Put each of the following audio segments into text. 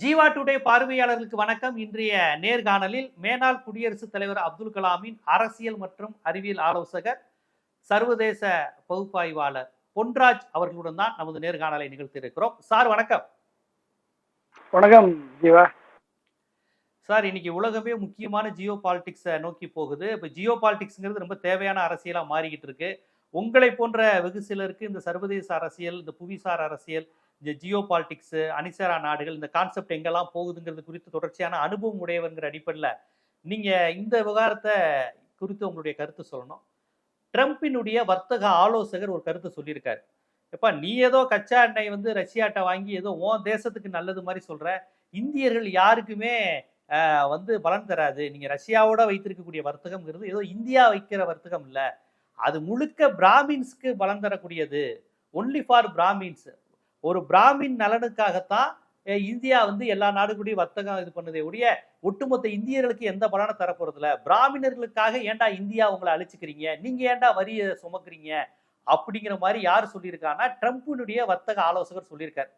Jeeva today பார்வையாளர்களுக்கு வணக்கம். இன்றைய நேர்காணலில் மேனாள் குடியரசுத் தலைவர் அப்துல் கலாமின் அரசியல் மற்றும் அறிவியல் ஆலோசகர் சர்வதேச பகுப்பாய்வாளர் பொன்ராஜ் அவர்களுடன் தான் நமது நேர்காணலை நிகழ்த்தியிருக்கிறோம். சார் வணக்கம். வணக்கம் ஜீவா. சார் இன்னைக்கு உலகமே முக்கியமான ஜியோ பாலிடிக்ஸை நோக்கி போகுது. இப்போ ஜியோ பாலிடிக்ஸ்ங்கிறது ரொம்ப தேவையான அரசியலா மாறிக்கிட்டு இருக்கு. உங்களை போன்ற வெகு சிலருக்கு இந்த சர்வதேச அரசியல் இந்த புவிசார் அரசியல் இந்த ஜியோ பாலிடிக்ஸ் அணிசரா நாடுகள் இந்த கான்செப்ட் எங்கெல்லாம் போகுதுங்கிறது குறித்து தொடர்ச்சியான அனுபவம் உடையவங்கிற அடிப்படையில் நீங்கள் இந்த விவகாரத்தை குறித்து உங்களுடைய கருத்து சொல்லணும். ட்ரம்பினுடைய வர்த்தக ஆலோசகர் ஒரு கருத்து சொல்லியிருக்காரு. எப்பா நீ ஏதோ கச்சா எண்ணெய் வந்து ரஷ்யாட்ட வாங்கி ஏதோ உன் தேசத்துக்கு நல்லது மாதிரி சொல்கிற இந்தியர்கள் யாருக்குமே வந்து பலன் தராது. நீங்கள் ரஷ்யாவோட வைத்திருக்கக்கூடிய வர்த்தகம்ங்கிறது ஏதோ இந்தியா வைக்கிற வர்த்தகம் இல்லை. அது முழுக்க பிராமின்ஸ்க்கு பலன் தரக்கூடியது. ஒன்லி ஃபார் பிராமின்ஸ் ஒரு பிராமின் நலனுக்காகத்தான் இந்தியா வந்து எல்லா நாடுகளையும் வர்த்தகம் இது பண்ணுதே உடைய ஒட்டுமொத்த இந்தியர்களுக்கு எந்த பலனும் தரப்போறதில்ல. பிராமணர்களுக்காக ஏன்டா இந்தியா உங்களை அழிச்சுக்கிறீங்க? நீங்க ஏன்டா வரியை சுமக்குறீங்க? அப்படிங்கிற மாதிரி யார் சொல்லியிருக்காங்கன்னா ட்ரம்ப்பினுடைய வர்த்தக ஆலோசகர் சொல்லியிருக்காரு.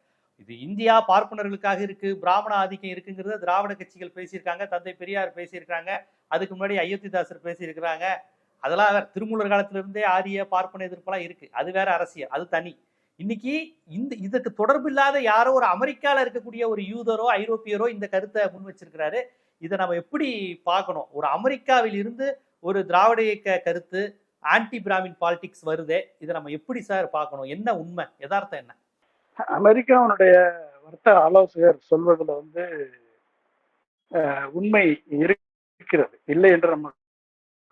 இது இந்தியா பார்ப்பனர்களுக்காக இருக்கு பிராமண ஆதிக்கம் இருக்குங்கிறத திராவிட கட்சிகள் பேசியிருக்காங்க தந்தை பெரியார் பேசியிருக்காங்க அதுக்கு முன்னாடி அயோத்திதாசர் பேசியிருக்கிறாங்க. அதெல்லாம் திருமூலர் காலத்திலிருந்தே ஆரிய பார்ப்பன எதிர்ப்பெல்லாம் இருக்கு. அது வேற அரசியல் அது தனி. இன்னைக்கு இந்த இதுக்கு தொடர்பு இல்லாத யாரோ ஒரு அமெரிக்கால இருக்கக்கூடிய ஒரு யூதரோ ஐரோப்பியரோ இந்த கருத்தை முன் வச்சிருக்கிறாரு. இதை நம்ம எப்படி பார்க்கணும்? ஒரு அமெரிக்காவில் இருந்து ஒரு திராவிட இயக்க கருத்து ஆன்டி பிராமின் பாலிடிக்ஸ் வருதே இதை நம்ம எப்படி சார் பார்க்கணும்? என்ன உண்மை? யதார்த்தம் என்ன? அமெரிக்காவுடைய வர்த்தக ஆலோசகர் சொல்வதுல வந்து உண்மை இருக்கிறது. இல்லை என்று நம்ம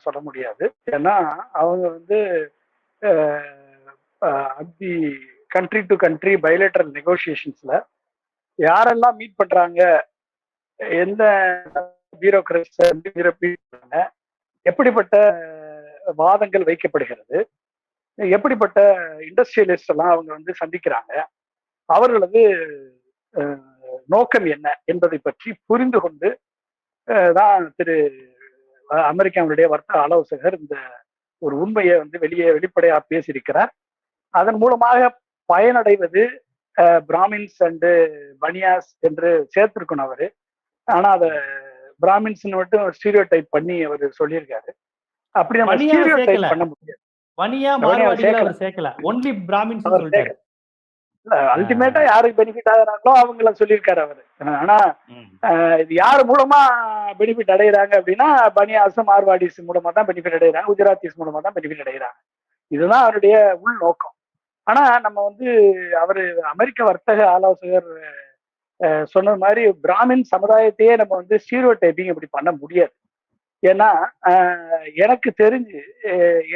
சொல்ல முடியாது. ஏன்னா அவங்க வந்து அக்தி கண்ட்ரி டு கண்ட்ரி பைலேட்டரல் நெகோசியேஷன்ஸ்ல யாரெல்லாம் மீட் பண்றாங்க எந்த பியூரோக்ரட்ஸ் எப்படிப்பட்ட வாதங்கள் வைக்கப்படுகிறது எப்படிப்பட்ட இண்டஸ்ட்ரியலிஸ்ட் எல்லாம் அவங்க வந்து சந்திக்கிறாங்க அவர்களது நோக்கம் என்ன என்பதை பற்றி புரிந்து கொண்டு தான் திரு அமெரிக்காவுடைய வர்த்தக ஆலோசகர் இந்த ஒரு உண்மையை வந்து வெளியே வெளிப்படையா பேசியிருக்கிறார். அதன் மூலமாக பயனடைவது பிராமின்ஸ் அண்டு பனியாஸ் என்று சேர்த்திருக்கணும் அவரு. ஆனா அதை பிராமின்ஸ் மட்டும் ஸ்டீரியோ டைப் பண்ணி அவர் சொல்லியிருக்காரு. அப்படி நம்ம ஸ்டீரியோ. டைப் பண்ண முடியாது. வனியா வனியா மார்வாடிகளை சேர்க்கல. அவர் சேர்க்கல. ஒன்லி பிராமின்ஸ் சொல்லிட்டாரு. அல்டிமேட்டா யாருக்கு பெனிஃபிட் ஆகுறாங்களோ அவங்கள சொல்லியிருக்காரு அவரு. ஆனா இது யார் மூலமா பெனிஃபிட் அடைகிறாங்க அப்படின்னா பனியாஸ் மார்வாடிஸ் மூலமா தான் பெனிஃபிட் அடைகிறாங்க குஜராத்திஸ் மூலமா தான் பெனிஃபிட் அடைகிறாங்க இதுதான் அவருடைய உள் நோக்கம் ஆனா நம்ம வந்து அவரு அமெரிக்க வர்த்தக ஆலோசகர் சொன்ன சொன்னது மாதிரி பிராமின் சமுதாயத்தையே நம்ம வந்து ஸ்டீரோ டைப்பிங் இப்படி பண்ண முடியாது. ஏன்னா எனக்கு தெரிஞ்சு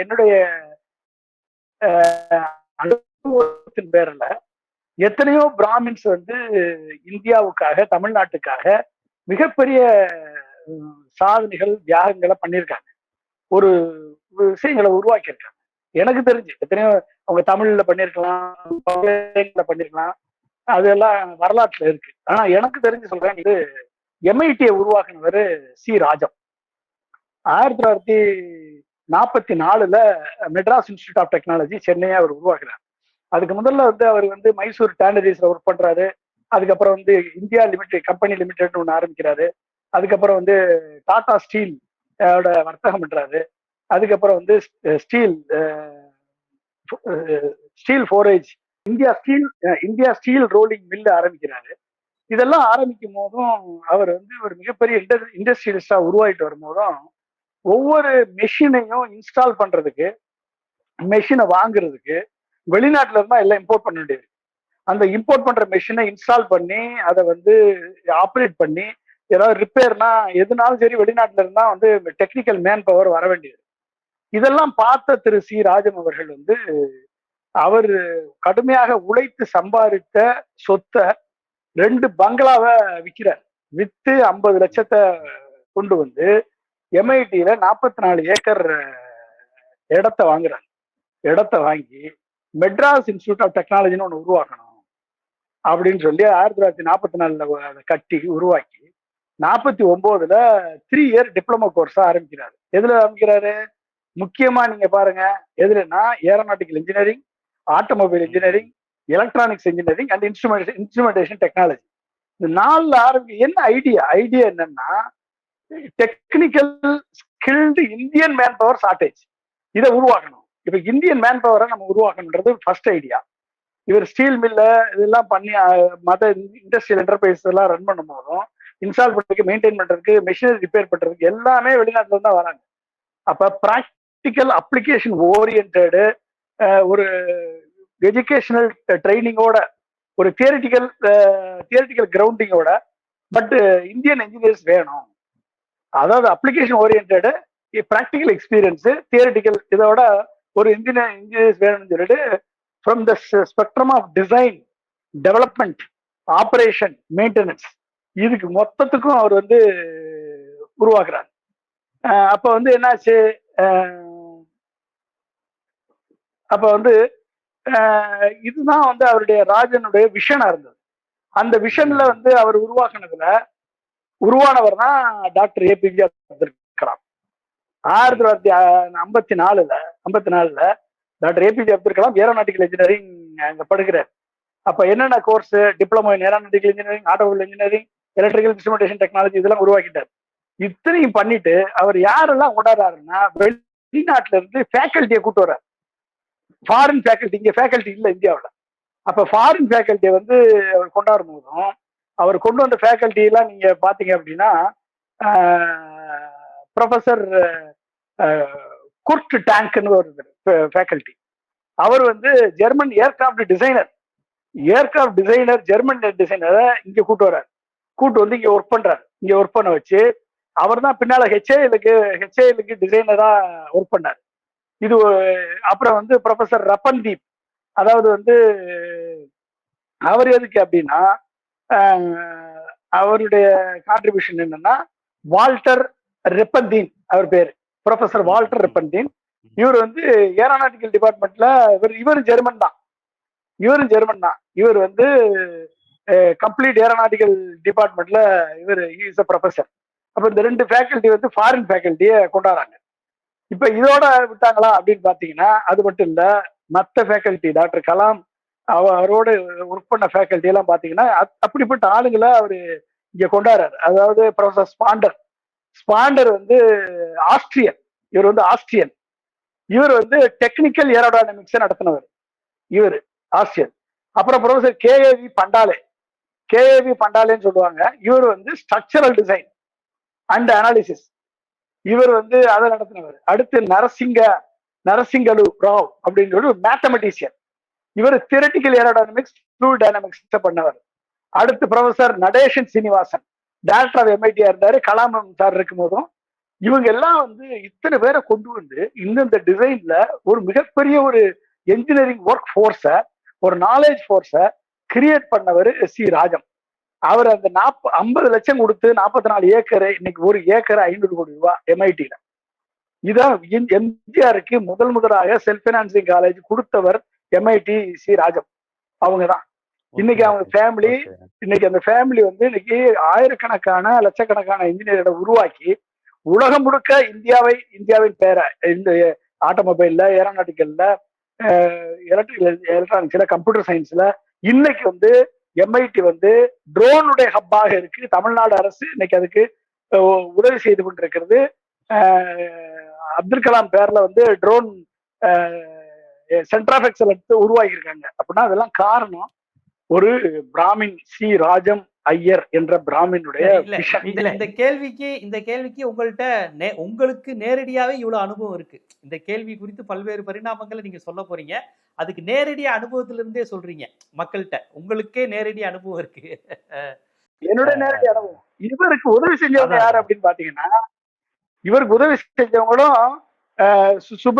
என்னுடைய அனுபவத்தின் பேரில் எத்தனையோ பிராமின்ஸ் வந்து இந்தியாவுக்காக தமிழ்நாட்டுக்காக மிகப்பெரிய சாதனைகள் தியாகங்களை பண்ணியிருக்காங்க. ஒரு விஷயங்களை உருவாக்கியிருக்காங்க. எனக்கு தெரிஞ்சு எத்தனையோ அவங்க தமிழ்ல பண்ணிருக்கலாம் பண்ணிருக்கலாம். அதெல்லாம் வரலாற்றுல இருக்கு. ஆனா எனக்கு தெரிஞ்சு சொல்றேன் இது எம்ஐடியை உருவாக்குனவர் சி ராஜம். ஆயிரத்தி தொள்ளாயிரத்தி நாற்பத்தி நாலுல மெட்ராஸ் இன்ஸ்டியூட் ஆஃப் டெக்னாலஜி சென்னையை அவர் உருவாக்குறார். அதுக்கு முதல்ல வந்து அவர் வந்து மைசூர் டேண்டரிஸ்ல ஒர்க் பண்றாரு. அதுக்கப்புறம் வந்து இந்தியா லிமிடெட் கம்பெனி லிமிடெட்னு ஒன்று ஆரம்பிக்கிறாரு. அதுக்கப்புறம் வந்து டாடா ஸ்டீல் ஓட வர்த்தகம் பண்றாரு. அதுக்கப்புறம் வந்து steel steel forge India steel India steel rolling mill ஆரம்பிக்கிறாரு. இதெல்லாம் ஆரம்பிக்கும் போதும் அவர் வந்து ஒரு மிகப்பெரிய இண்டஸ்ட்ரியலிஸ்டா உருவாயிட்டு வரும்போதும் ஒவ்வொரு மெஷினையும் இன்ஸ்டால் பண்றதுக்கு மெஷினை வாங்குறதுக்கு வெளிநாட்டுல இருந்தா எல்லாம் இம்போர்ட் பண்ண வேண்டியது அந்த இம்போர்ட் பண்ற மெஷினை இன்ஸ்டால் பண்ணி அதை வந்து ஆப்ரேட் பண்ணி ஏதாவது ரிப்பேர்னா எதுனாலும் சரி வெளிநாட்டுல இருந்தா வந்து டெக்னிக்கல் மேன் பவர் வர வேண்டியது இதெல்லாம் பார்த்த திரு சி. ராஜன் அவர்கள் வந்து அவர் கடுமையாக உழைத்து சம்பாதித்த சொத்தை ரெண்டு பங்களாவை விற்கிறார் வித்து ஐம்பது லட்சத்தை கொண்டு வந்து எம்ஐடியில நாற்பத்தி நாலு ஏக்கர் இடத்த வாங்குறாங்க இடத்த வாங்கி மெட்ராஸ் இன்ஸ்டியூட் ஆஃப் டெக்னாலஜின்னு ஒன்று உருவாக்கணும் அப்படின்னு சொல்லி ஆயிரத்தி தொள்ளாயிரத்தி நாற்பத்தி நாலுல அதை கட்டி உருவாக்கி நாற்பத்தி ஒம்போதுல த்ரீ இயர் டிப்ளமோ கோர்ஸா ஆரம்பிக்கிறாரு. எதுல ஆரம்பிக்கிறாரு? முக்கியமா நீங்க பாருங்க எதுலன்னா aeronautical engineering automobile engineering electronics engineering and instrument instrumentation technology இந்த நாலுல ஆரம்பிக்க என்ன ஐடியா ஐடியா என்னன்னா technical skilled Indian manpower shortage இதை உருவாக்கணும். இப்ப இந்தியன் மேன் பவரை நம்ம உருவாக்கணுன்றது ஃபர்ஸ்ட் ஐடியா இவர் ஸ்டீல் மில்ல இதெல்லாம் பண்ணி மத இண்டஸ்ட்ரியல் என்டர்பிரைஸ் எல்லாம் ரன் பண்ணும் போதும் இன்ஸ்டால் பண்றதுக்கு மெயின்டைன் பண்றதுக்கு மிஷினரி ரிப்பேர் பண்றதுக்கு எல்லாமே வெளிநாட்டுல இருந்து தான் வராங்க. அப்ப ப்ராக்டிக்கல் அப்ளிகேஷன் ஓரியன்டு ஒரு எஜுகேஷனல் ட்ரைனிங்கோட ஒரு தியரிட்டிக்கல் தியரிட்டிக்கல் கிரவுண்டிங்கோட பட் இந்தியன் இன்ஜினியர்ஸ் வேணும். அதாவது application oriented practical experience theoretical இதோட ஒரு இன்ஜினியர் இன்ஜினியர்ஸ் வேணும்னு சொல்லிட்டு from the spectrum of design development operation maintenance இதுக்கு மொத்தத்துக்கும் அவர் வந்து உருவாக்குறார். அப்போ வந்து என்னாச்சு? அப்ப வந்து இதுதான் வந்து அவருடைய ராஜனுடைய விஷனா இருந்தது. அந்த விஷன்ல வந்து அவர் உருவாக்குனதுல உருவானவர் தான் டாக்டர் ஏபிஜே அப்துல் கலாம். ஆயிரத்தி தொள்ளாயிரத்தி ஐம்பத்தி நாலுல ஐம்பத்தி நாலுல doctor APJ Abdul Kalam aeronautical engineering அங்க படுகிறார். அப்ப என்னென்ன course diploma in aeronautical engineering automobile engineering electrical instrumentation technology இதெல்லாம் உருவாக்கிட்டார். இத்தனையும் பண்ணிட்டு அவர் யாரெல்லாம் கொண்டாடுறாருன்னா வெளிநாட்டுல இருந்து ஃபேக்கல்ட்டியை கூட்டு வர்றார். ஃபாரின் ஃபேக்கல்ட்டி இங்கே ஃபேக்கல்ட்டி இல்லை இந்தியாவில். அப்போ ஃபாரின் ஃபேக்கல்ட்டியை வந்து அவர் கொண்டாடும் போதும் அவர் கொண்டு வந்த ஃபேக்கல்ட்டி நீங்கள் பார்த்தீங்க அப்படின்னா ப்ரொஃபசர் குர்ட் டேங்க்னு ஒரு ஃபேக்கல்ட்டி அவர் வந்து German aircraft designer aircraft designer German டிசைனரை இங்கே கூட்டு வர்றாரு. கூட்டு வந்து இங்கே ஒர்க் பண்ணுறாரு இங்கே ஒர்க் பண்ண வச்சு அவர் தான் பின்னால் ஹெச்ஏஎலுக்கு ஹெச்ஏஎலுக்கு டிசைனராக ஒர்க் பண்ணார். இது அப்புறம் வந்து ப்ரொஃபசர் ரப்பன்தீப். அதாவது வந்து அவர் எதுக்கு அப்படின்னா அவருடைய கான்ட்ரிபியூஷன் என்னன்னா வால்டர் ரெப்பந்தீன் அவர் பேர். ப்ரொஃபசர் வால்டர் ரெப்பந்தீன் இவர் வந்து ஏரோநாட்டிக்கல் டிபார்ட்மெண்ட்ல இவர் இவர் ஜெர்மன் தான். இவரும் ஜெர்மன் தான். இவர் வந்து கம்ப்ளீட் ஏரோநாட்டிக்கல் டிபார்ட்மெண்ட்ல இவர் இஸ் அ ப்ரொஃபசர் அப்ப இந்த ரெண்டு ஃபேக்கல்ட்டி வந்து ஃபாரின் ஃபேக்கல்ட்டியை கொண்டாடுறாங்க. இப்ப இதோட விட்டாங்களா அப்படின்னு பாத்தீங்கன்னா அது மட்டும் இல்ல மத்த ஃபேக்கல்ட்டி டாக்டர் கலாம் அவ- அவரோட ஒர்க் பண்ண ஃபேக்கல்டி எல்லாம் பாத்தீங்கன்னா அப்படிப்பட்ட ஆளுங்களை அவரு இங்க கொண்டாடுறாரு. அதாவது ப்ரொஃபசர் ஸ்பாண்டர் ஸ்பாண்டர் வந்து ஆஸ்திரியன். இவர் வந்து ஆஸ்திரியன். இவர் வந்து டெக்னிக்கல் ஏரோடைனமிக்ஸ் நடத்தினவர். இவர் ஆஸ்திரியன். அப்புறம் ப்ரொஃபசர் கேஏவி பண்டாலே கேஏவி பண்டாலேன்னு சொல்லுவாங்க. இவர் வந்து ஸ்ட்ரக்சரல் டிசைன் அண்ட் அனாலிசிஸ் இவர் வந்து அதை நடத்தினவர். அடுத்து நரசிங்க நரசிங்கலு ராவ் அப்படின்னு சொல்லி மேத்தமெட்டிஷியன் இவர் தியரட்டிக்கல் ஏரோடைனமிக்ஸ் ஃப்ளூட் டைனமிக்ஸ் பண்ணவர். அடுத்து professor Natesan Srinivasan. Director of எம்ஐடியா இருந்தாரு கலாம் சார் இருக்கும் போதும் இவங்க எல்லாம் வந்து இத்தனை பேரை கொண்டு வந்து இந்தந்த டிசைன்ல ஒரு மிகப்பெரிய ஒரு என்ஜினியரிங் ஒர்க் ஃபோர்ஸை ஒரு நாலேஜ் ஃபோர்ஸை கிரியேட் பண்ணவர் எஸ் சி ராஜம். அவர் அந்த நாற்ப ஐம்பது லட்சம் கொடுத்து நாற்பத்தி நாலு ஏக்கர் இன்னைக்கு ஒரு ஏக்கர் ஐநூறு கோடி ரூபாய் எம்ஐடியில இதான் எம்ஜிஆருக்கு முதல் முதலாக செல்ஃப் பினான்சிங் காலேஜ் கொடுத்தவர் எம்ஐடி சி ராஜம். அவங்க தான் இன்னைக்கு அவங்க ஃபேமிலி இன்னைக்கு அந்த ஃபேமிலி வந்து இன்னைக்கு ஆயிரக்கணக்கான லட்சக்கணக்கான இன்ஜினியர்களை உருவாக்கி உலகம் முழுக்க இந்தியாவை இந்தியாவின் பேரை இந்த ஆட்டோமொபைல்ல ஏரோநாட்டிக்கல்ல எலக்ட்ரிக்கல் எலக்ட்ரானிக்ஸ்ல கம்ப்யூட்டர் சயின்ஸ்ல இன்னைக்கு வந்து எம்ஐடி வந்து ட்ரோனுடைய ஹப்பாக இருக்கு. தமிழ்நாடு அரசு இன்னைக்கு அதுக்கு உதவி செய்து கொண்டிருக்கிறது. அப்துல் கலாம் பேர்ல வந்து ட்ரோன் சென்டர் ஆஃப் எக்ஸலன்ஸ் அப்படின்னா அதெல்லாம் காரணம் ஒரு பிராமின் சி ராஜம் ஐயர் என்ற பிராமினுடைய இந்த கேள்விக்கு இந்த கேள்விக்கு உங்கள்கிட்ட உங்களுக்கு நேரடியாவே இவ்வளவு அனுபவம் இருக்கு. இந்த கேள்வி குறித்து பல்வேறு பரிணாமங்களை நீங்க சொல்ல போறீங்க. அதுக்கு நேரடி அனுபவத்துல இருந்தே சொல்றீங்க மக்கள்கிட்ட. உங்களுக்கே நேரடி அனுபவம் இருக்கு. என்னுடைய நேரடி அனுபவம். இவருக்கு உதவி செஞ்சவங்க. யாரு அப்படின்னு பாத்தீங்கன்னா இவருக்கு உதவி செஞ்சவங்களும் சுப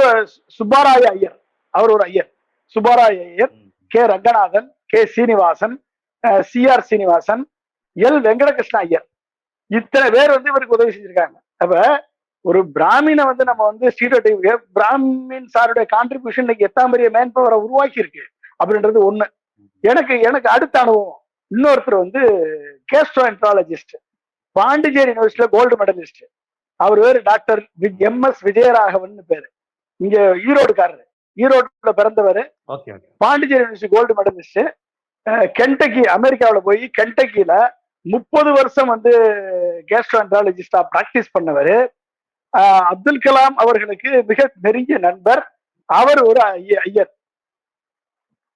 சுப்பாராய ஐயர். அவர் ஒரு Iyer. Subbaraya Iyer K Ranganathan K Srinivasan C R Srinivasan L Venkatakrishna Iyer. இத்தனை பேர் வந்து இவருக்கு உதவி செஞ்சிருக்காங்க. அப்ப ஒரு பிராமின வந்து நம்ம வந்து ஸ்டீரியோடைப் பிராமின் சாருடைய கான்ட்ரிபியூஷன் இன்னைக்கு எட்டாம் பெரிய மேன் பவரை உருவாக்கி இருக்கு அப்படின்றது ஒண்ணு. எனக்கு எனக்கு அடுத்த அனுபவம். இன்னொருத்தர் வந்து கேஸ்ட்ரோ என்ட்ராலஜிஸ்ட் பாண்டிச்சேரி யூனிவர்சிட்டியில கோல்டு மெடலிஸ்ட் அவர் பேரு டாக்டர் எம் எஸ் விஜயராகவன் பேரு. இங்க ஈரோடுக்காரரு. ஈரோடுல பிறந்தவர். Pondicherry university gold medalist Kentucky அமெரிக்காவில் போய் கென்டக்கியில முப்பது வருஷம் வந்து கேஸ்ட்ரோஎன்ட்ராலஜிஸ்டா ப்ராக்டிஸ் பண்ணவர். அப்துல் கலாம் அவர்களுக்கு மிக நெருங்கிய நண்பர். அவர் ஒரு ஐய- ஐயர்.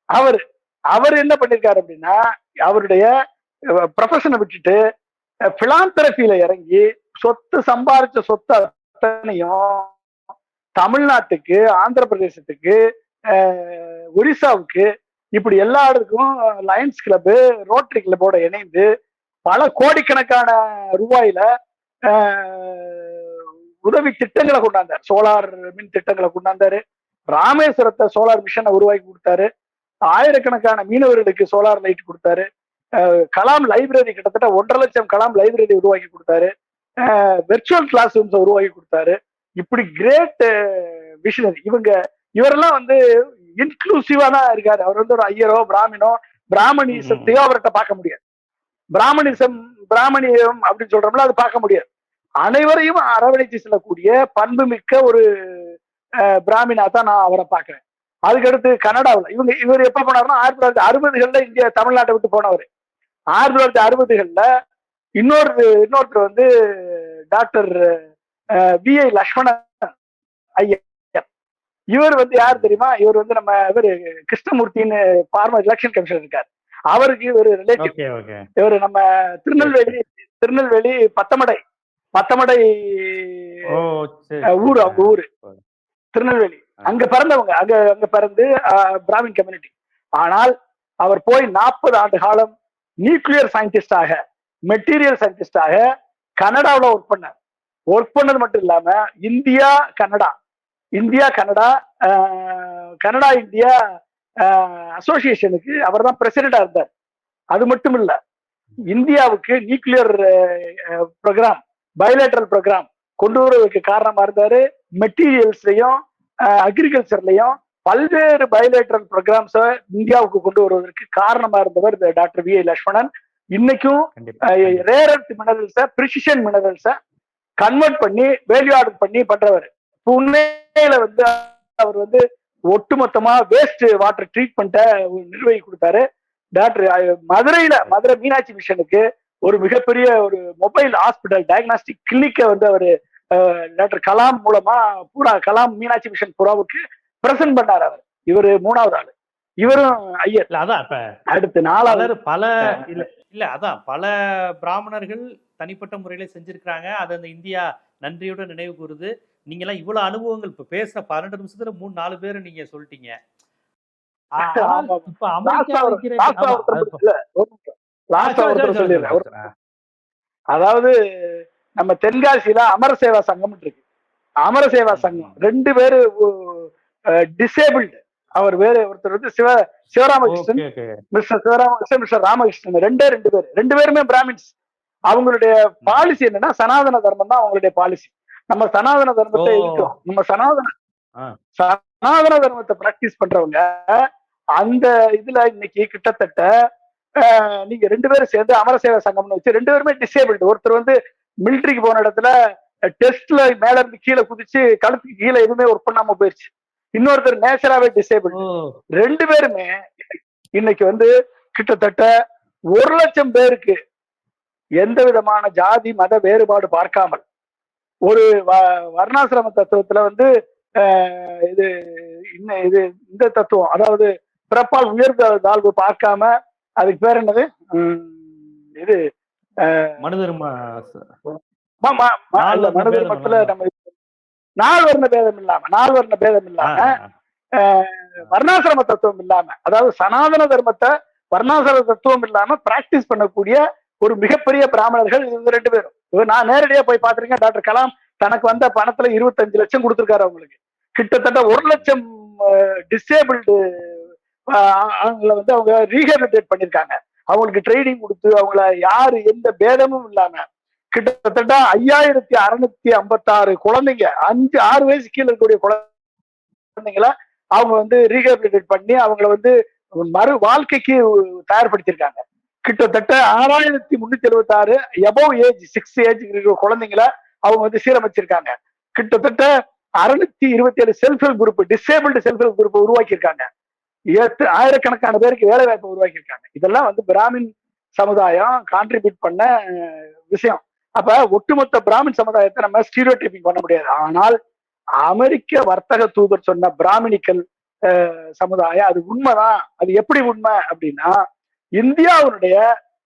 அவர் அவர் என்ன பண்ணிருக்காரு அப்படின்னா அவருடைய ப்ரொஃபஷனை விட்டுட்டு பிலாந்தரபியில இறங்கி சொத்து சம்பாரிச்ச சொத்து அத்தனையும் தமிழ்நாட்டுக்கு ஆந்திர பிரதேசத்துக்கு ஒரிசாவுக்கு இப்படி எல்லா இடத்துக்கும் லயன்ஸ் கிளப்பு ரோட்டரி கிளப்போட இணைந்து பல கோடிக்கணக்கான ரூபாயில உதவி திட்டங்களை கொண்டாந்தார். சோலார் மின் திட்டங்களை கொண்டாந்தாரு. ராமேஸ்வரத்தை சோலார் மிஷனை உருவாக்கி கொடுத்தாரு. ஆயிரக்கணக்கான மீனவர்களுக்கு சோலார் லைட் கொடுத்தாரு. கலாம் லைப்ரரி கிட்டத்தட்ட ஒன்றரை லட்சம் கலாம் லைப்ரரி உருவாக்கி கொடுத்தாரு. வெர்ச்சுவல் கிளாஸ் ரூம்ஸை உருவாக்கி கொடுத்தாரு. இப்படி கிரேட் விஷனரி இவங்க இவரெல்லாம் வந்து இன்க்ளூசிவா தான் இருக்காரு. அவர் வந்து ஒரு ஐயரோ பிராமினோ பிராமணிசத்தையோ அவர்கிட்ட பார்க்க முடியாது. பிராமணிசம் பிராமணியம் அப்படின்னு சொல்றோம்ல அது பார்க்க முடியாது. அனைவரையும் அரவணைத்து செல்லக்கூடிய பண்புமிக்க ஒரு அஹ், பிராமினா தான் நான் அவரை பார்க்கிறேன். அதுக்கடுத்து கனடாவில் இவங்க இவர் எப்ப போனாருன்னா ஆயிரத்தி தொள்ளாயிரத்தி அறுபதுகள்ல இந்தியா தமிழ்நாட்டை விட்டு போனவர். ஆயிரத்தி தொள்ளாயிரத்தி அறுபதுகள்ல இன்னொரு இன்னொருத்தர் வந்து doctor V. I. Lakshmanan Iyer. இவர் வந்து யார் தெரியுமா? இவர் வந்து நம்ம இவர் கிருஷ்ணமூர்த்தின்னு ஃபார்மர் எலெக்ஷன் கமிஷன் இருக்கார். அவருக்கு இவர் ரிலேட்டிவ் இவர் நம்ம திருநெல்வேலி திருநெல்வேலி பத்தமடை பத்தமடை ஊர் அவங்க ஊரு. திருநெல்வேலி. அங்க பிறந்தவங்க அங்க அங்க பிறந்து பிராமின் கம்யூனிட்டி ஆனால் அவர் போய் நாற்பது ஆண்டு காலம் நியூக்ளியர் சயின்டிஸ்டாக மெட்டீரியல் சயின்டிஸ்டாக கனடாவில் ஒர்க் பண்ணார். ஒர்க் பண்ணது மட்டும் இல்லாம India Canada India Canada Canada India அசோசியேஷனுக்கு அவர் தான் பிரசிடண்டா இருந்தார். அது மட்டும் இல்ல இந்தியாவுக்கு நியூக்ளியர் ப்ரோக்ராம் பயோலேட்டரல் ப்ரோக்ராம் கொண்டு வருவதற்கு காரணமா இருந்தாரு. மெட்டீரியல்ஸ்லயும் அக்ரிகல்ச்சர்லயும் பல்வேறு பயோலேட்டரல் ப்ரோக்ராம்ஸை இந்தியாவுக்கு கொண்டு வருவதற்கு காரணமா இருந்தவர் டாக்டர் வி ஐ லட்சுமணன் இன்னைக்கும் rare earth minerals precision minerals convert பண்ணி வேல்யூ ஆட் பண்ணி பண்றவர். புனேல வந்து அவர் வந்து ஒட்டுமொத்தமா வேஸ்ட் வாட்டர் ட்ரீட்மெண்ட்டை நிர்வகி கொடுத்தாரு. டாக்டர் மதுரையில மதுரை மீனாட்சி மிஷனுக்கு ஒரு மிகப்பெரிய ஒரு மொபைல் ஹாஸ்பிட்டல் டயக்னாஸ்டிக் கிளினிக்கை வந்து அவர் டாக்டர் கலாம் மூலமா பூரா கலாம் மீனாட்சி மிஷன் புறாவுக்கு பிரசன்ட் பண்ணார் அவர். இவரு மூணாவது ஆளு. இவரும் ஐயர். அதான் இப்ப அடுத்து நாலாவது. பல இல்ல இல்ல அதான் பல பிராமணர்கள் தனிப்பட்ட முறையில செஞ்சிருக்கிறாங்க. அதை அந்த இந்தியா நன்றியோட நினைவு கூறுது. நீங்க எல்லாம் இவ்வளவு அனுபவங்கள் இப்ப பேசுற பன்னெண்டு நிமிஷத்துல மூணு நாலு பேரை நீங்க சொல்லிட்டீங்க. இப்ப அமெரிக்கா. அதாவது நம்ம தென்காசியில அமரசேவா சங்கம் இருக்கு. அமரசேவா சங்கம். ரெண்டு பேரு டிசேபிள்டு அவர் வேறு ஒருத்தர் வந்து சிவ சிவராமகிருஷ்ணன். மிஸ்டர் சிவராமகிருஷ்ணன் மிஸ்டர் ராமகிருஷ்ணன் ரெண்டே ரெண்டு பேர். ரெண்டு பேருமே பிராமின்ஸ். அவங்களுடைய பாலிசி என்னன்னா சனாதன தர்மம் தான் அவங்களுடைய பாலிசி. நம்ம சனாதன தர்மத்தை ஓ. இருக்கிறோம் நம்ம சனாதன. சனாதன தர்மத்தை பிராக்டிஸ் பண்றவங்க அந்த இதுல இன்னைக்கு கிட்டத்தட்ட நீங்க ரெண்டு பேரும் சேர்ந்து அமரசேவா சங்கம்னு வச்சு ரெண்டு பேருமே டிசேபிள்டு ஒருத்தர் வந்து மிலிட்டரிக்கு போன இடத்துல டெஸ்ட்ல மேல இருந்து கீழே குதிச்சு கழுத்துக்கு கீழே எதுவுமே ஒர்க் பண்ணாம போயிருச்சு. இன்னொருத்தர் நேச்சராவே டிசேபிள் ரெண்டு பேருமே இன்னைக்கு வந்து கிட்டத்தட்ட ஒரு லட்சம் பேருக்கு எந்த விதமான ஜாதி மத வேறுபாடு பார்க்காமல் ஒரு வர்ணாசிரம தத்துவத்துல வந்து இது இன்ன இது இந்த தத்துவம் அதாவது பிறப்பால் உயர்ந்த தாழ்வு பார்க்காம அதுக்கு பேர் என்னது இது மனு தர்ம ம- ம- ம- நால் இல்ல, வர்ண மனு பேதம் தர்மத்துல இல்லாம. நம்ம நால் வர்ண பேதம் இல்லாம நால் வர்ண பேதம் இல்லாம. வர்ணாசிரம தத்துவம் இல்லாம அதாவது சனாதன தர்மத்தை வர்ணாசிரம தத்துவம் இல்லாம பிராக்டிஸ் பண்ணக்கூடிய ஒரு மிகப்பெரிய பிராமணர்கள் இவங்க ரெண்டு பேரும் இவர் நான் நேரடியா போய் பாத்திருக்கேன் டாக்டர் கலாம் தனக்கு வந்த பணத்துல இருபத்தஞ்சு லட்சம் கொடுத்துருக்காரு அவங்களுக்கு. கிட்டத்தட்ட ஒரு லட்சம் டிசேபிள்டு அவங்கள வந்து அவங்க ரீஹேபிலிட்டேட் பண்ணிருக்காங்க அவங்களுக்கு ட்ரைனிங் கொடுத்து அவங்கள யாரு எந்த பேதமும் இல்லாம கிட்டத்தட்ட ஐயாயிரத்தி அறுநூத்தி ஐம்பத்தாறு குழந்தைங்க அஞ்சு ஆறு வயசு கீழே இருக்கக்கூடிய குழந்தைங்கள அவங்க வந்து ரீஹேபிலிட்டேட் பண்ணி அவங்கள வந்து மறு வாழ்க்கைக்கு தயார்படுத்தியிருக்காங்க. கிட்டத்தட்ட ஆறாயிரத்தி முன்னூத்தி எழுபத்தி ஆறு எபோவ் ஏஜ் சிக்ஸ் ஏஜ் இருக்கிற குழந்தைங்கள அவங்க வந்து சீரமைச்சிருக்காங்க. கிட்டத்தட்ட அறுநூத்தி இருபத்தி ஏழு self help group disabled self help group உருவாக்கியிருக்காங்க. ஏத்து ஆயிரக்கணக்கான பேருக்கு வேலை வாய்ப்பை உருவாக்கியிருக்காங்க. இதெல்லாம் வந்து பிராமின் சமுதாயம் கான்ட்ரிபியூட் பண்ண விஷயம். அப்ப ஒட்டுமொத்த பிராமின் சமுதாயத்தை நம்ம ஸ்டீரியோடைப்பிங் பண்ண முடியாது. ஆனால் அமெரிக்க வர்த்தக தூதர் சொன்ன பிராமினிக்கல் சமுதாயம் அது உண்மைதான். அது எப்படி உண்மை அப்படின்னா இந்தியாவுடைய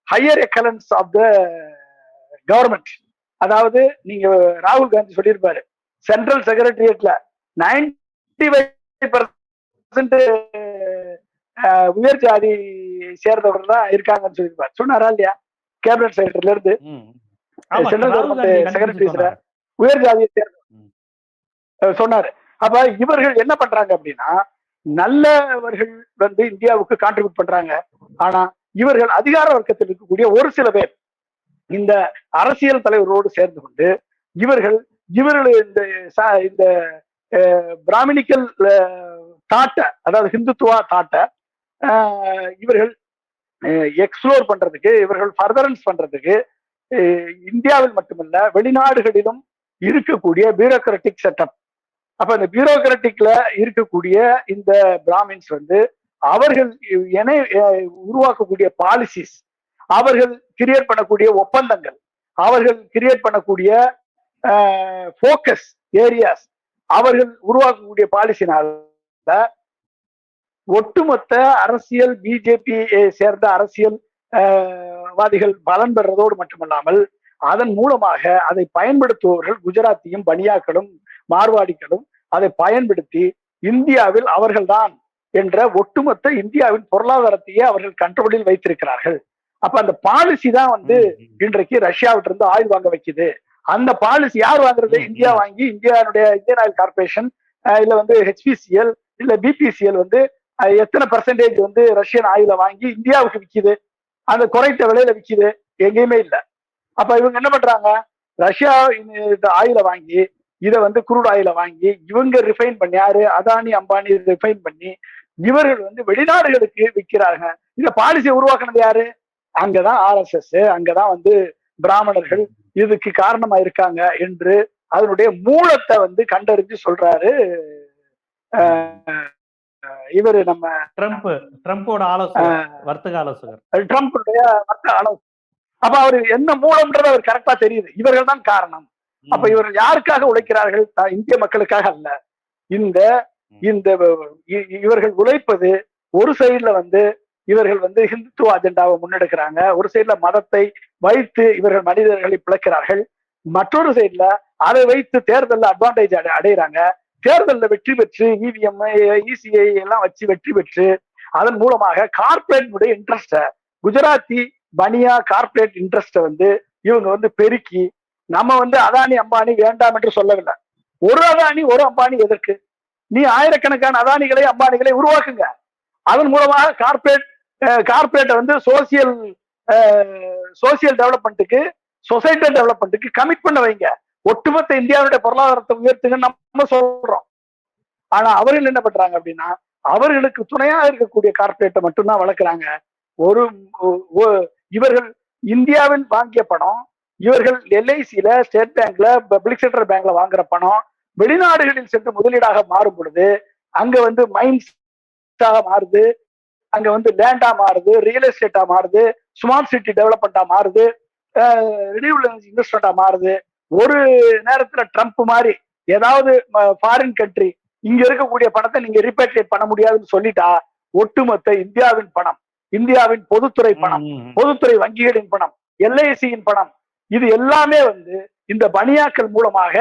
higher excellence of the government அதாவது நீங்க ராகுல் காந்தி சொல்லியிருப்பாரு சென்ட்ரல் செக்ரட்டரியேட்ல நைன்டி பர்சன்ட் உயர் ஜாதி சேர்ந்தவர்கள் தான் இருக்காங்கன்னு சொல்லியிருப்பாரு. சொன்னாரா இல்லையா? கேபினட் செக்ரட்டரில இருந்து. சென்ட்ரல் கவர்மெண்ட் செக்ரட்டரிஸ்ல. உயர் ஜாதியை சேர்ந்த சொன்னாரு. அப்ப இவர்கள் என்ன பண்றாங்க அப்படின்னா நல்லவர்கள் வந்து இந்தியாவுக்கு கான்ட்ரிபியூட் பண்றாங்க. ஆனா இவர்கள் அதிகார வர்க்கத்தில் இருக்கக்கூடிய ஒரு சில பேர் இந்த அரசியல் தலைவரோடு சேர்ந்து கொண்டு இவர்கள் இவர்கள் இந்த இந்த பிராமணிக்கல் தாட்டை அதாவது ஹிந்துத்துவா தாட்டை இவர்கள் எக்ஸ்ப்ளோர் பண்றதுக்கு இவர்கள் ஃபர்தரன்ஸ் பண்றதுக்கு இந்தியாவில் மட்டுமல்ல வெளிநாடுகளிலும் இருக்கக்கூடிய பியூரோக்ராட்டிக் செட்டப் அப்ப இந்த பியூரோக்ராட்டிக்ல இருக்கக்கூடிய இந்த பிராமின்ஸ் வந்து அவர்கள் என உருவாக்கக்கூடிய பாலிசிஸ் அவர்கள் கிரியேட் பண்ணக்கூடிய ஒப்பந்தங்கள் அவர்கள் கிரியேட் பண்ணக்கூடிய ஃபோக்கஸ் ஏரியாஸ் அவர்கள் உருவாக்கக்கூடிய பாலிசினால ஒட்டுமொத்த அரசியல் பிஜேபி சேர்ந்த அரசியல் வாதிகள் பலன் பெறுறதோடு மட்டுமல்லாமல் அதன் மூலமாக அதை பயன்படுத்துபவர்கள் குஜராத்தியும் பனியாக்களும் மார்வாடிகளும் அதை பயன்படுத்தி இந்தியாவில் அவர்கள்தான் என்ற ஒட்டுமொத்த இந்தியாவின் பொருளாதாரத்தையே அவர்கள் கண்ட்ரோலில் வைத்திருக்கிறார்கள். அப்ப அந்த பாலிசி தான் வந்து. இன்றைக்கு ரஷ்யாவிட்ட இருந்து ஆயில் வாங்க வைக்குது. அந்த பாலிசி யார் வாங்குறது? இந்தியா. வாங்கி இந்தியாவுடைய இந்தியன் ஆயில் கார்பரேஷன் இல்ல வந்து ஹெச்பிசிஎல் இல்ல பிபிசிஎல் வந்து எத்தனை பர்சன்டேஜ் வந்து ரஷ்யன் ஆயில வாங்கி இந்தியாவுக்கு விக்குது? அந்த குறைத்த விலையில விக்குது. எங்கேயுமே இல்ல. அப்ப இவங்க என்ன பண்றாங்க? ரஷ்யா இந்த ஆயில வாங்கி இதை வந்து குரூட் ஆயில வாங்கி இவங்க ரிஃபைன் பண்ணி யாரு? அதானி அம்பானி ரிஃபைன் பண்ணி இவர்கள் வந்து வெளிநாடுகளுக்கு விற்கிறாங்க. இந்த பாலிசியை உருவாக்குனது யாரு? அங்கதான் ஆர்எஸ்எஸ் அங்கதான் வந்து பிராமணர்கள் இதுக்கு காரணமா இருக்காங்க என்று அதனுடைய மூலத்தை வந்து கண்டறிஞ்சு சொல்றாரு இவரு நம்ம ட்ரம்ப் ட்ரம்போட ஆலோசகர் வர்த்தக ஆலோசகர். ட்ரம்ப்புடைய மற்ற அளவு அப்ப அவர் என்ன மூலம்ன்றது அவர் கரெக்டா தெரியுது. இவர்கள் தான் காரணம். அப்ப ம். இவர்கள் யாருக்காக உழைக்கிறார்கள்? இந்திய மக்களுக்காக அல்ல. இந்த இந்த இவர்கள் உழைப்பது ஒரு சைடுல வந்து இவர்கள் வந்து ஹிந்துத்துவ அஜெண்டாவை முன்னெடுக்கிறாங்க. ஒரு சைடுல மதத்தை வைத்து இவர்கள் மனிதர்களை பிழைக்கிறார்கள் மற்றொரு சைடுல அதை வைத்து தேர்தலில் அட்வான்டேஜ் அடைகிறாங்க. தேர்தலில் வெற்றி பெற்று இவிஎம் இசிஐ எல்லாம் வச்சு வெற்றி பெற்று அதன் மூலமாக கார்பரேட் இன்ட்ரெஸ்ட குஜராத்தி பனியா கார்பரேட் இன்ட்ரெஸ்ட வந்து இவங்க வந்து பெருக்கி நம்ம வந்து அதானி அம்பானி வேண்டாம் என்று சொல்லவில்லை. ஒரு அதானி ஒரு அம்பானி எதற்கு? நீ ஆயிரக்கணக்கான அதானிகளை அம்பானிகளை உருவாக்குங்க. அதன் மூலமாக கார்பரேட் கார்பரேட்டை வந்து சோசியல் சோசியல் டெவலப்மெண்ட்டுக்கு சொசைட்டல் டெவலப்மெண்ட்டுக்கு கமிட் பண்ண வைங்க. ஒட்டுமொத்த இந்தியாவுடைய பொருளாதாரத்தை உயர்த்துங்க நம்ம சொல்றோம். ஆனா அவர்கள் என்ன பண்றாங்க அப்படின்னா அவர்களுக்கு துணையா இருக்கக்கூடிய கார்பரேட்டை மட்டும்தான் வளர்க்குறாங்க. ஒரு இவர்கள் இந்தியாவில் வாங்கிய பணம் இவர்கள் எல்ஐசியில ஸ்டேட் பேங்க்ல பப்ளிக் செக்டர் பேங்க்ல வாங்குற பணம் வெளிநாடுகளில் சென்று முதலீடாக மாறும் பொழுது அங்க வந்து மைன்ஸாக மாறுது அங்க வந்து லேண்டா மாறுது ரியல் எஸ்டேட்டா மாறுது ஸ்மார்ட் சிட்டி டெவலப்மெண்டா மாறுது ரினியூவல் எனர்ஜி இன்வெஸ்ட்மெண்டா மாறுது ஒரு நேரத்துல ட்ரம்ப் மாதிரி ஏதாவது ஃபாரின் கண்ட்ரி இங்க இருக்கக்கூடிய பணத்தை நீங்க ரீபேட்ரியேட் பண்ண முடியாதுன்னு சொல்லிட்டா ஒட்டுமொத்த இந்தியாவின் பணம் இந்தியாவின் பொதுத்துறை பணம். பொதுத்துறை வங்கிகளின் பணம் எல்ஐசியின் பணம் இது எல்லாமே வந்து இந்த பனியாக்கள் மூலமாக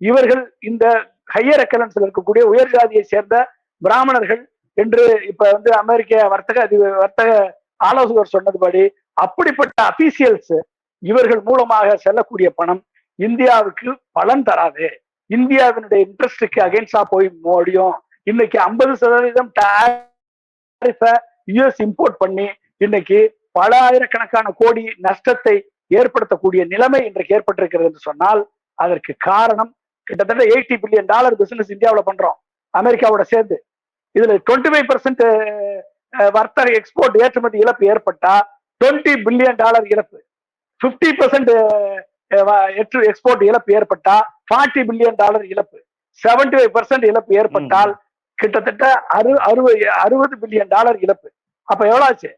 இவர்கள் இந்த ஹையர் எக்கலன்ஸ்ல இருக்கக்கூடிய உயர் ஜாதியை சேர்ந்த பிராமணர்கள் என்று இப்ப வந்து அமெரிக்க வர்த்தக அதி வர்த்தக ஆலோசகர் சொன்னதுபடி அப்படிப்பட்ட அபிசியல்ஸ் இவர்கள் மூலமாக செல்லக்கூடிய பணம் இந்தியாவுக்கு பலன் தராது. இந்தியாவினுடைய இன்ட்ரெஸ்டுக்கு அகைன்ஸ்டா போய் முடியும் இன்னைக்கு ஐம்பது சதவீதம் யூஎஸ் இம்போர்ட் பண்ணி இன்னைக்கு பல ஆயிரக்கணக்கான கோடி நஷ்டத்தை ஏற்படுத்தக்கூடிய நிலைமை இன்றைக்கு ஏற்பட்டிருக்கிறது என்று சொன்னால் அதற்கு காரணம் கிட்டத்தட்ட எயிட்டி பில்லியன் டாலர் பிசினஸ் இந்தியாவில் பண்றோம். அமெரிக்காவோட சேர்ந்து. இதுல டுவெண்ட்டி ஃபைவ் பர்சன்ட் வர்த்தக எக்ஸ்போர்ட் ஏற்றுமதி இழப்பு ஏற்பட்டா டுவெண்ட்டி பில்லியன் டாலர் இழப்பு. பிப்டி பர்சன்ட் எக்ஸ்போர்ட் இழப்பு ஏற்பட்டா ஃபார்ட்டி பில்லியன் டாலர் இழப்பு. செவன்டி ஃபைவ் பர்சன்ட் இழப்பு ஏற்பட்டால் கிட்டத்தட்ட அறு அறுபது அறுபது பில்லியன் டாலர் இழப்பு. அப்ப எவ்வளவு ஆச்சு?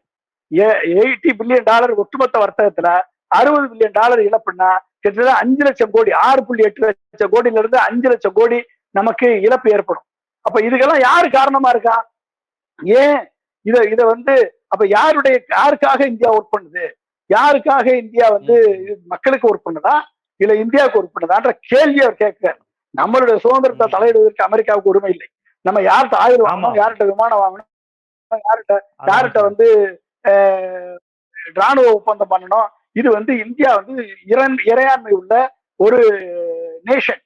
எயிட்டி பில்லியன் டாலர் ஒட்டுமொத்த வர்த்தகத்துல அறுபது பில்லியன் டாலர் இழப்புன்னா கிட்டத்தட்ட அஞ்சு லட்சம் கோடி ஆறு புள்ளி எட்டு லட்சம் கோடியில இருந்து அஞ்சு லட்சம் கோடி நமக்கு இழப்பு ஏற்படும். அப்ப இதுக்கெல்லாம் யாரு காரணமா இருக்கா? ஏன் இத இத வந்து அப்ப யாருடைய யாருக்காக இந்தியா ஒர்க் பண்ணுது? யாருக்காக இந்தியா வந்து மக்களுக்கு ஒர்க் பண்ணுதா? இல்ல இந்தியாவுக்கு ஒர்க் பண்ணுதான்ற கேள்வி அவர் கேட்கிறார். நம்மளுடைய சுதந்திரத்தை. தலையிடுவதற்கு அமெரிக்காவுக்கு உரிமை இல்லை. நம்ம யார்கிட்ட ஆயுள் வாங்கணும். யார்கிட்ட விமானம் வாங்கணும் யார்கிட்ட யார்கிட்ட வந்து ராணுவ ஒப்பந்தம் பண்ணணும் இது வந்து இந்தியா வந்து இறன் இறையாண்மை உள்ள ஒரு நேஷன்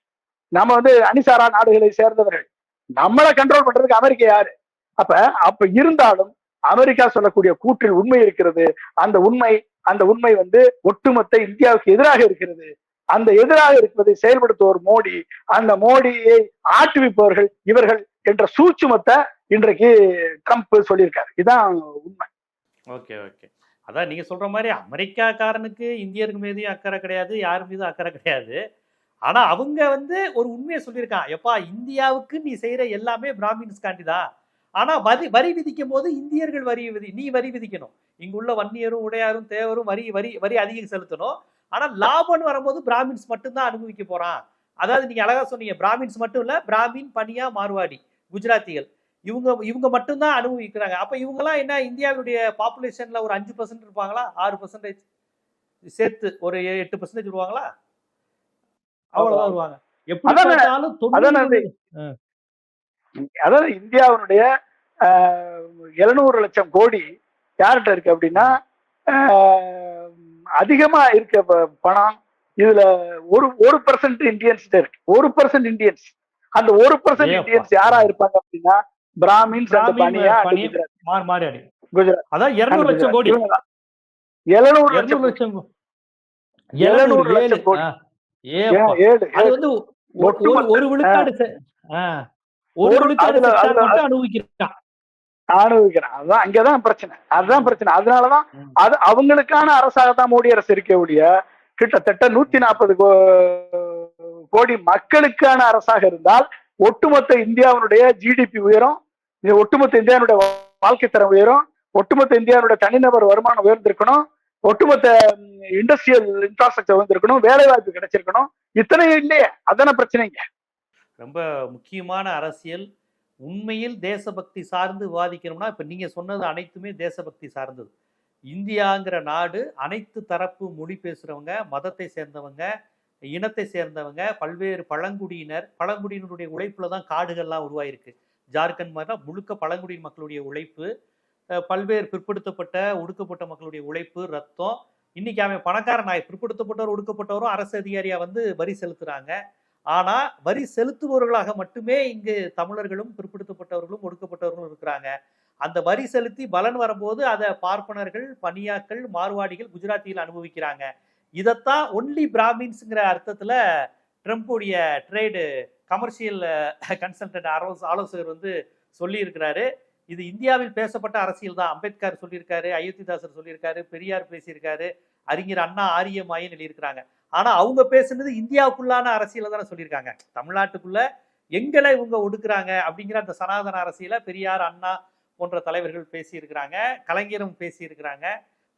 நம்ம வந்து அணிசாரா நாடுகளை சேர்ந்தவர்கள். நம்மளை கண்ட்ரோல் பண்றதுக்கு அமெரிக்கா யாரு? அப்ப அப்ப இருந்தாலும் அமெரிக்கா சொல்லக்கூடிய கூற்றில் உண்மை இருக்கிறது. அந்த உண்மை அந்த உண்மை வந்து ஒட்டுமொத்த இந்தியாவுக்கு எதிராக இருக்கிறது. அந்த எதிராக இருப்பதை செயல்படுத்துவோர் மோடி. அந்த மோடியை ஆட்டுவிப்பவர்கள் இவர்கள் என்ற சூட்சுமத்தை இன்றைக்கு ட்ரம்ப் சொல்லியிருக்காரு. இதான் உண்மை. Okay okay. அதான் நீங்கள் சொல்கிற மாதிரி அமெரிக்காக்காரனுக்கு இந்தியருக்கு மீதும் அக்கறை கிடையாது யார் மீதும் அக்கறை கிடையாது. ஆனால் அவங்க வந்து ஒரு உண்மையை சொல்லியிருக்கான் எப்பா இந்தியாவுக்கு நீ செய்கிற எல்லாமே பிராமின்ஸ் காண்டிதான் ஆனால் வரி வரி விதிக்கும் போது இந்தியர்கள் வரி விதி நீ வரி விதிக்கணும். இங்குள்ள வன்னியரும் உடையாரும் தேவரும் வரி வரி வரி அதிகம் செலுத்தணும். ஆனால் லாபம்னு வரும்போது பிராமின்ஸ் மட்டும்தான் அனுபவிக்க போகிறான் அதாவது நீங்கள் அழகாக சொன்னீங்க பிராமின்ஸ் மட்டும் இல்லை பிராமின் பனியா மார்வாடி குஜராத்திகள். இவங்க இவங்க மட்டும்தான் அனுபவிக்கிறாங்க. அப்ப இவங்கெல்லாம் என்ன இந்தியாவுடைய பாப்புலேஷன்ல ஒரு அஞ்சு பர்சன்ட் இருப்பாங்களா? ஆறு பர்சன்டேஜ் சேர்த்து ஒரு எட்டு பர்சன்டேஜ் வருவாங்களா? அவ்வளவுதான் வருவாங்க. எப்படி அதாவது இந்தியாவினுடைய எழுநூறு லட்சம் கோடி யார்கிட்ட இருக்கு அப்படின்னா அதிகமா இருக்க பணம் இதுல ஒரு ஒரு பர்சன்ட் இந்தியன்ஸ் இருக்கு. ஒரு பர்சன்ட் இந்தியன்ஸ். அந்த ஒரு பர்சன்ட். இந்தியன்ஸ் யாரா இருப்பாங்க அப்படின்னா பிராமின்ஸ் பனியா. குஜராத்? அதான் இருநூறு லட்சம் கோடி. எழுநூறு லட்சம் எழுநூறு எழுநூறு லட்சம் ஏழு. கோடி. ஆ, ஏப்பா. ஏ- ஏழு அது ஏழு. வந்து ஒரு- ஒரு ஒட்டுமொத்த- ஒரு விழுக்காடு செ- ஆ, ஒரு ஒரு- விழுக்காடு அதுல- செக்டார் அதுல- மட்டும் அனுபவிக்கிறான். அனுபவிக்கிறேன். அதுதான் அங்கதான் பிரச்சனை. அதுதான் பிரச்சனை. அதனாலதான். அது அவங்களுக்கான அரசாக தான் மோடி அரசு இருக்க ஒழிய கிட்டத்தட்ட நூத்தி நாற்பது கோடி மக்களுக்கான அரசாக இருந்தால் ஒட்டுமொத்த இந்தியாவினுடைய ஜிடிபி உயரும் இது ஒட்டுமொத்த இந்தியாவுடைய வாழ்க்கை தரம் உயரும். ஒட்டுமொத்த இந்தியாவுடைய தனிநபர் வருமானம் உயர்ந்திருக்கணும். ஒட்டுமொத்த இண்டஸ்ட்ரியல் இன்ஃப்ராஸ்ட்ரக்சர் வந்திருக்கணும் வேலை வாய்ப்பு கிடைச்சிருக்கணும். இத்தனையும் இல்லையே. அதான பிரச்சனைங்க. ரொம்ப முக்கியமான அரசியல். உண்மையில் தேசபக்தி சார்ந்து விவாதிக்கணும்னா இப்போ நீங்கள் சொன்னது அனைத்துமே தேசபக்தி சார்ந்தது. இந்தியாங்கிற நாடு அனைத்து தரப்பு மொழி பேசுகிறவங்க மதத்தை சேர்ந்தவங்க இனத்தை சேர்ந்தவங்க பல்வேறு பழங்குடியினர் பழங்குடியினருடைய உழைப்புல தான் காடுகள்லாம் உருவாயிருக்கு. ஜார்க்கண்ட் மாதிரி முழுக்க பழங்குடியின் மக்களுடைய உழைப்பு பல்வேறு பிற்படுத்தப்பட்ட ஒடுக்கப்பட்ட மக்களுடைய உழைப்பு ரத்தம். இன்னைக்கு அவன் பணக்காரன் ஆய் பிற்படுத்தப்பட்டவர் ஒடுக்கப்பட்டவரும் அரசு அதிகாரியா வந்து வரி செலுத்துறாங்க. ஆனா வரி செலுத்துபவர்களாக மட்டுமே இங்கு தமிழர்களும் பிற்படுத்தப்பட்டவர்களும் ஒடுக்கப்பட்டவர்களும் இருக்கிறாங்க. அந்த வரி செலுத்தி பலன் வரும்போது அதை பார்ப்பனர்கள் பனியாக்கள் மார்வாடிகள் குஜராத்தியில் அனுபவிக்கிறாங்க. இதைத்தான் ஒன்லி பிராமின்ஸுங்கிற அர்த்தத்துல ட்ரம்ப்புடைய ட்ரேடு கமர்ஷியல் கன்சல்டன்ட் ஆலோச ஆலோசகர் வந்து சொல்லியிருக்கிறாரு. இது இந்தியாவில் பேசப்பட்ட அரசியல் தான். அம்பேத்கர் சொல்லியிருக்காரு அயோத்திதாசர் சொல்லியிருக்காரு பெரியார் பேசியிருக்காரு அறிஞர் அண்ணா ஆரியமாயின் எழுதியிருக்கிறாங்க. ஆனா அவங்க பேசுனது இந்தியாவுக்குள்ளான அரசியலை தானே சொல்லியிருக்காங்க. தமிழ்நாட்டுக்குள்ள எங்களை இவங்க ஒடுக்குறாங்க அப்படிங்கிற அந்த சனாதன அரசியலை பெரியார் அண்ணா போன்ற தலைவர்கள் பேசியிருக்கிறாங்க கலைஞரும் பேசியிருக்கிறாங்க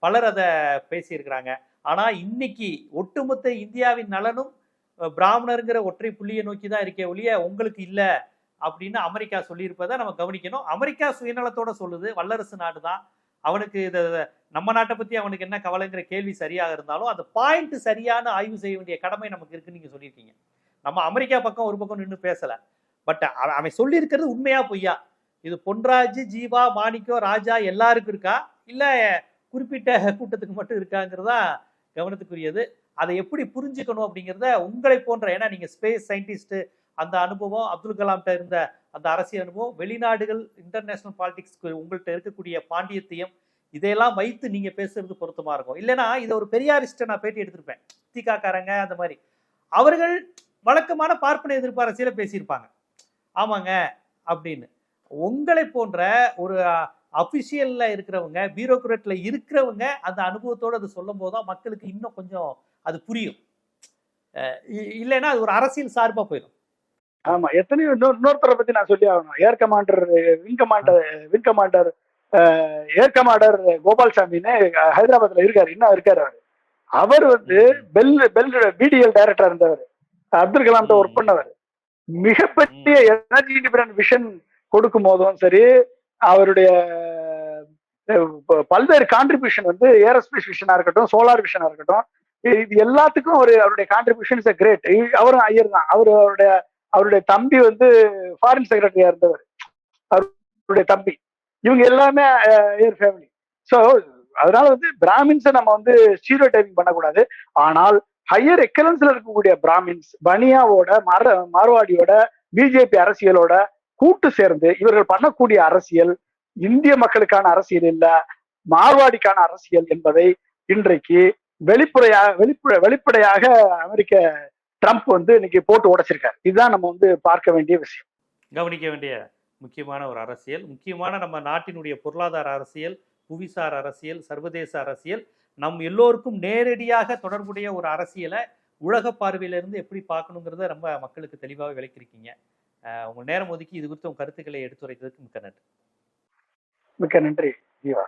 பலர் அதை பேசியிருக்கிறாங்க. ஆனா இன்னைக்கு ஒட்டுமொத்த இந்தியாவின் நலனும் பிராமணருங்கிற ஒற்றை புள்ளியை நோக்கி தான் இருக்கே ஒழிய உங்களுக்கு இல்லை அப்படின்னு அமெரிக்கா சொல்லியிருப்பதை நம்ம கவனிக்கணும். அமெரிக்கா சுயநலத்தோட சொல்லுது. வல்லரசு நாடு தான் அவனுக்கு இதை நம்ம நாட்டை பற்றி அவனுக்கு என்ன கவலைங்கிற கேள்வி சரியாக இருந்தாலும் அந்த பாயிண்ட் சரியான ஆய்வு செய்ய வேண்டிய கடமை நமக்கு இருக்குன்னு நீங்கள் சொல்லியிருக்கீங்க. நம்ம அமெரிக்கா பக்கம் ஒரு பக்கம் நின்று பேசலை. பட் அவன் சொல்லியிருக்கிறது உண்மையா பொய்யா? இது பொன்ராஜ் ஜீவா மாணிக்கம் ராஜா எல்லாருக்கும் இருக்கா? இல்லை குறிப்பிட்ட கூட்டத்துக்கு மட்டும் இருக்காங்கிறதா கவனத்துக்குரியது. அதை எப்படி புரிஞ்சுக்கணும் அப்படிங்கிறத உங்களை போன்ற ஏன்னா நீங்க ஸ்பேஸ் சயின்டிஸ்ட் அந்த அனுபவம் அப்துல் கலாம்கிட்ட இருந்த அந்த அரசியல் அனுபவம் வெளிநாடுகள் இன்டர்நேஷனல் பாலிடிக்ஸ்க்கு உங்கள்கிட்ட இருக்கக்கூடிய பாண்டியத்தையும் இதையெல்லாம் வைத்து நீங்க பேசுறது பொருத்தமா இருக்கும். இல்லைன்னா இதை ஒரு பெரியாரிஸ்ட நான் பேட்டி எடுத்திருப்பேன். திகாக்காரங்க அந்த மாதிரி. அவர்கள் வழக்கமான பார்ப்பனை எதிர்ப்பு அரசியல பேசியிருப்பாங்க. ஆமாங்க அப்படின்னு. உங்களை போன்ற ஒரு அபிஷியல்ல இருக்கிறவங்க பியூரோக்ராட்ல இருக்கிறவங்க அந்த அனுபவத்தோட அது சொல்லும் போதுதான் மக்களுக்கு இன்னும் கொஞ்சம் அது புரியும். இல்லைன்னா அது ஒரு அரசியல் சார்பா போயிடும். ஆமா எத்தனையோ இன்னொரு இன்னொருத்தரை பத்தி நான் சொல்லி ஆகணும். Air commander wing commander wing commander air commander கோபால்சாமின்னு ஹைதராபாத்ல இருக்காரு இன்னும் இருக்காரு அவரு. அவர் வந்து பெல் பெல் பிடிஎல் டைரக்டரா இருந்தவர். அப்துல் கலாம் ஒர்க் பண்ணவர். மிகப்பெரிய எனர்ஜி இண்டிபெண்டன்ட் விஷன் கொடுக்கும் போதும் சரி அவருடைய பல்வேறு கான்ட்ரிபியூஷன் வந்து ஏரோஸ்பேஸ் விஷனா இருக்கட்டும் சோலார் விஷனா இருக்கட்டும் இது- எல்லாத்துக்கும் ஒரு அவருடைய கான்ட்ரிபியூஷன்ஸ் கிரேட் அவரும் ஐயர் தான். அவர் அவருடைய அவருடைய தம்பி வந்து ஃபாரின் செக்ரட்டரியா இருந்தவர். அவருடைய தம்பி. இவங்க எல்லாமே ஏர் ஃபேமிலி ஸோ அதனால வந்து பிராமின்ஸை நம்ம வந்து ஸ்டீரியோ டைப்பிங் பண்ணக்கூடாது. ஆனால் ஹையர் எக்கலன்ஸ்ல இருக்கக்கூடிய பிராமின்ஸ் பனியாவோட மர மார்வாடியோட பிஜேபி அரசியலோட கூட்டு சேர்ந்து இவர்கள் பண்ணக்கூடிய அரசியல் இந்திய மக்களுக்கான அரசியல் இல்ல மார்வாடிக்கான அரசியல் என்பதை இன்றைக்கு வெளிப்புறையா வெளிப்புற வெளிப்படையாக அமெரிக்க ட்ரம்ப் வந்து இன்னைக்கு போட்டு உடைச்சிருக்காரு. இதுதான் நம்ம வந்து பார்க்க வேண்டிய விஷயம். கவனிக்க வேண்டிய முக்கியமான ஒரு அரசியல். முக்கியமான நம்ம நாட்டினுடைய பொருளாதார அரசியல் புவிசார் அரசியல் சர்வதேச அரசியல் நம் எல்லோருக்கும் நேரடியாக தொடர்புடைய ஒரு அரசியலை உலக பார்வையிலிருந்து எப்படி பார்க்கணுங்கிறத ரொம்ப மக்களுக்கு தெளிவாக விளக்கியிருக்கீங்க. அஹ் உங்க நேரம் ஒதுக்கி இது குறித்து உங்க கருத்துக்களை எடுத்துரைத்ததுக்கு மிக்க நன்றி. மிக்க நன்றி ஜீவா.